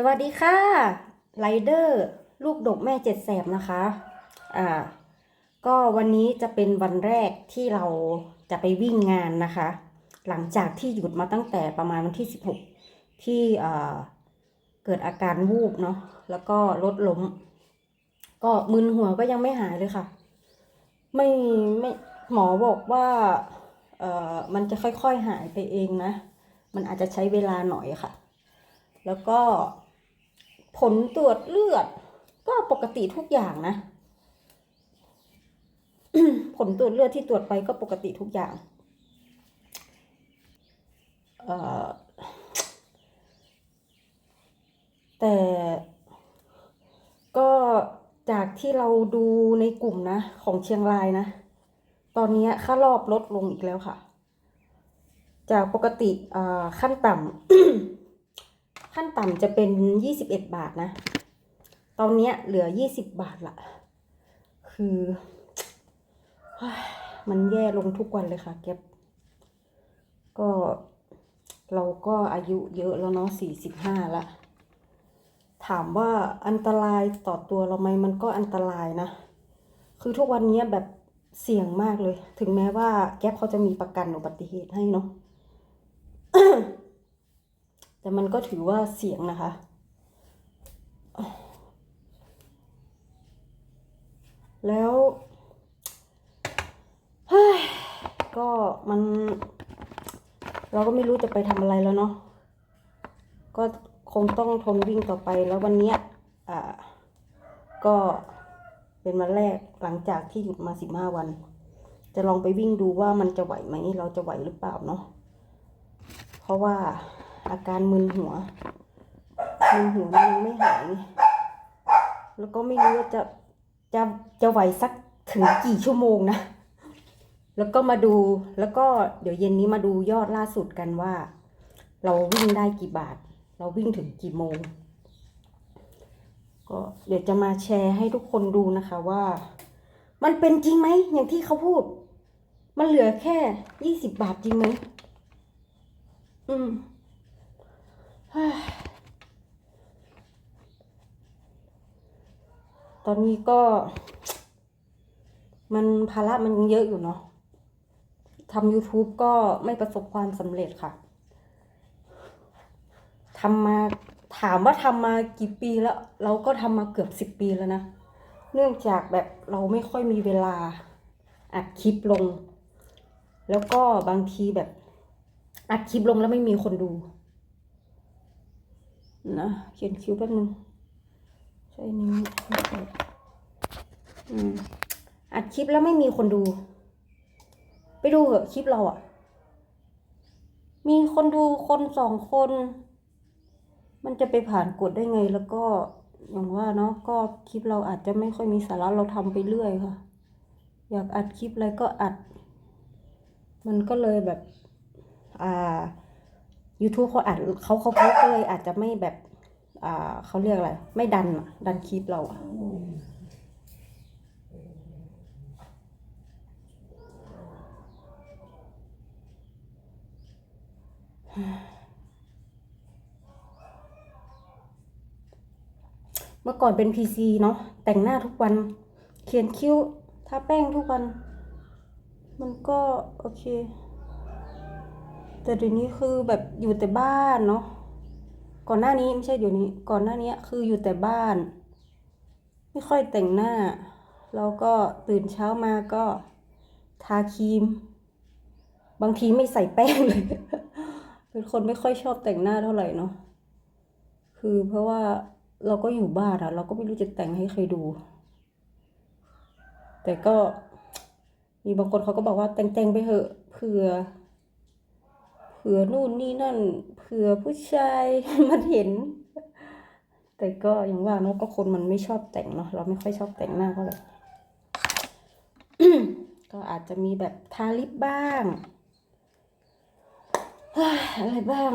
สวัสดีค่ะไรเดอร์ลูกดกแม่เจ็ดแสบนะคะ อ่า ก็วันนี้จะเป็นวันแรกที่เราจะไปวิ่งงานนะคะ หลังจากที่หยุดมาตั้งแต่ประมาณวันที่ 16 ที่อ่าเกิดอาการวูบเนาะแล้วก็รถล้ม ก็มึนหัวก็ยังไม่หายเลยค่ะ ไม่ไม่หมอบอกว่าเอ่อมันจะค่อยๆหายไปเองนะ มันอาจจะใช้เวลาหน่อยค่ะ แล้วก็ ผลตรวจเลือด ก็ปกติทุกอย่างนะ ผลตรวจเลือดที่ตรวจไปก็ปกติทุกอย่างแต่ก็จากที่เราดูในกลุ่มนะ ของเชียงรายนะ ตอนนี้ค่ารอบลดลงอีกแล้วค่ะ จากปกติขั้นต่ำ ขั้นต่ำจะเป็นยี่สิบเอ็ดบาทนะ ตอนนี้เหลือยี่สิบบาทละ คือมันแย่ลงทุกวันเลยค่ะแก๊ปก็เราก็อายุเยอะแล้วเนาะสี่สิบห้าละ ถามว่าอันตรายต่อตัวเราไหมมันก็อันตรายนะ คือทุกวันนี้แบบเสี่ยงมากเลย ถึงแม้ว่าแก๊ปเขาจะมีประกันอุบัติเหตุให้เนาะ แต่มันก็ถือว่าเสี่ยงนะคะ แล้วเฮ้ยก็มัน เราก็ไม่รู้จะไปทำอะไรแล้วเนาะก็คงต้องทนวิ่งต่อไปแล้ววันเนี้ยอ่าก็เป็นวันแรกหลังจากที่หยุดมาสิบห้าวัน จะลองไปวิ่งดูว่ามันจะไหวไหมเราจะไหวหรือเปล่าเนาะเพราะว่า อาการมึนหัวมึนหัวมันยังไม่หาย แล้วก็ไม่รู้ว่าจะจะจะไหวสักถึงกี่ชั่วโมงนะ แล้วก็มาดูแล้วก็เดี๋ยวเย็นนี้มาดูยอดล่าสุดกันว่า เราวิ่งได้กี่บาท เราวิ่งถึงกี่โมง ก็เดี๋ยวจะมาแชร์ให้ทุกคนดูนะคะว่า มันเป็นจริงไหมอย่างที่เขาพูด มันเหลือแค่ยี่สิบบาทจริงไหมอืม ตอนนี้ก็ มันภาระมันยังเยอะอยู่เนาะทำ YouTube ก็ไม่ประสบความสำเร็จค่ะทำมาถามว่าทำมากี่ปีแล้ว เราก็ทำมาเกือบสิบปีแล้วนะ เนื่องจากแบบเราไม่ค่อยมีเวลาอัดคลิปลง แล้วก็บางทีแบบอัดคลิปลงแล้วไม่มีคนดู นะเขียนคิ้วแป๊บนึงใช่นี้ไม่ใช่อืมอัดคลิปแล้วไม่มีคนดู ไปดูเหอะคลิปเราอะมีคนดูคนสองคน มันจะไปผ่านกฎได้ไงแล้วก็อย่างว่าเนาะก็คลิปเราอาจจะไม่ค่อยมีสาระเราทำไปเรื่อยค่ะ อยากอัดคลิปอะไรก็อัด มันก็เลยแบบ อ่า YouTube เขาอัดเขาเขาเขาก็เลยอาจจะไม่แบบ อ่าเขาเรียกอะไร ไม่ดันอะดันคลิปเราอะเมื่อก่อนเป็น PC เนาะแต่งหน้าทุกวัน เขียนคิ้วทาแป้งทุกวัน มันก็ โอเค แต่เดี๋ยวนี้คือแบบอยู่แต่บ้านเนาะก่อนหน้านี้ไม่ใช่เดี๋ยวนี้ ก่อนหน้านี้คืออยู่แต่บ้าน ไม่ค่อยแต่งหน้า แล้วก็ตื่นเช้ามาก็ทาครีม บางทีไม่ใส่แป้งเลย เป็นคนไม่ค่อยชอบแต่งหน้าเท่าไหร่เนาะคือเพราะว่าเราก็อยู่บ้านอะเราก็ไม่รู้จะแต่งให้ใครดู แต่ก็มีบางคนเขาก็บอกว่าแต่งๆไปเถอะเผื่อ ผื่อนู่นนี่นั่น เผื่อผู้ชายมันเห็น แต่ก็อย่างว่าเนาะก็คนมันไม่ชอบแต่งเนาะเราไม่ค่อยชอบแต่งหน้าเท่าไหร่ก็อาจจะมีแบบทาลิปบ้างอะไรบ้าง